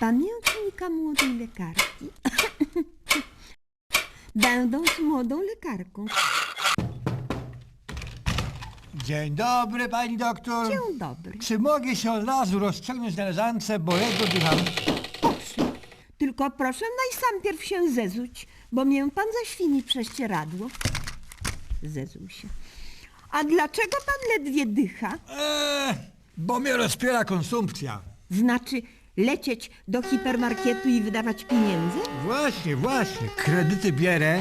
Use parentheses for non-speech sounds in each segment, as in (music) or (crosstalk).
Pamiętnika młodej lekarki. (laughs) Będąc młodą lekarką. Dzień dobry, pani doktor. Dzień dobry. Czy mogę się od razu rozciągnąć na leżance, bo ledwo dycham? Owszem. Tylko proszę najsampierw się zezuć, bo mię pan zaświni prześcieradło. Zezuł się. A dlaczego pan ledwie dycha? Eee, bo mnie rozpiera konsumpcja. Znaczy lecieć do hipermarketu i wydawać pieniędzy? Właśnie, właśnie. Kredyty bierę,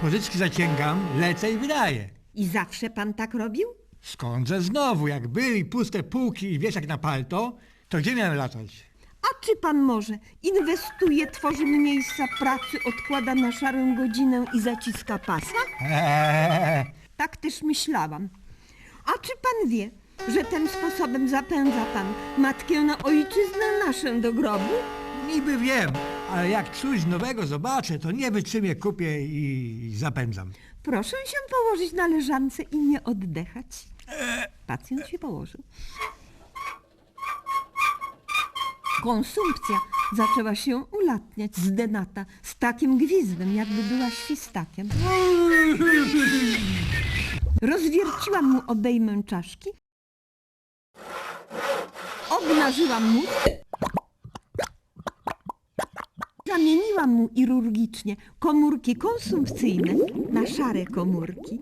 pożyczki zaciągam, lecę i wydaję. I zawsze pan tak robił? Skądże znowu, jak byli puste półki i wieszak na palto, to gdzie miałem latać? A czy pan może inwestuje, tworzy miejsca pracy, odkłada na szarą godzinę i zaciska pasa? Eee, Tak też myślałam. A czy pan wie, że tym sposobem zapędza pan matkę na ojczyznę naszę do grobu? niby wiem, ale jak coś nowego zobaczę, to nie wytrzymię, kupię i zapędzam. Proszę się położyć na leżance i nie oddechać. Pacjent się położył. Konsumpcja zaczęła się ulatniać z denata z takim gwizdem, jakby była świstakiem. (laughs) Rozwierciłam mu obejmę czaszki, obnażyłam mu, zamieniłam mu chirurgicznie komórki konsumpcyjne na szare komórki.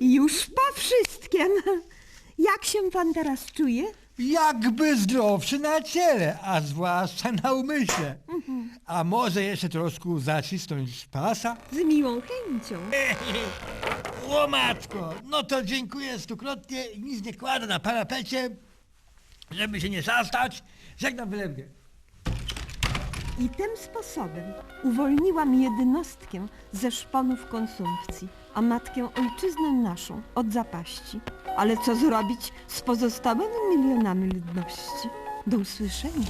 Już po wszystkim. Jak się pan teraz czuje? Jakby zdrowszy na ciele, a zwłaszcza na umyśle. A może jeszcze troszkę zacisnąć pasa? Z miłą chęcią. (laughs) O matko, no to dziękuję stukrotnie i nic nie kładę na parapecie, żeby się nie zastać. Żegnam wylewnie. I tym sposobem uwolniłam jednostkę ze szponów konsumpcji, a matkę ojczyznę naszą od zapaści. Ale co zrobić z pozostałymi milionami ludności? Do usłyszenia.